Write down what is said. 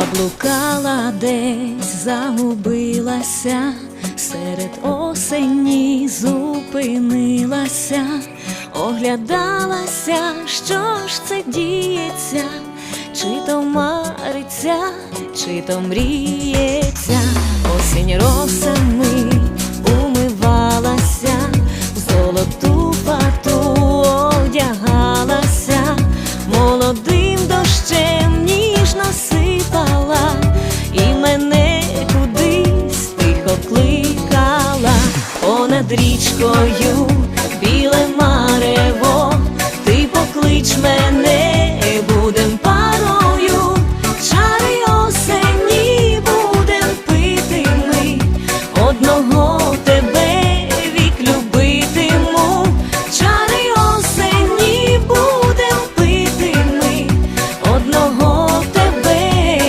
Заблукала десь, загубилася, серед осені зупинилася, оглядалася, що ж це діється, чи то мариться, чи то мріється, осінь росами річкою, біле марево, ти поклич мене, будем парою, чари осені будем пити ми одного.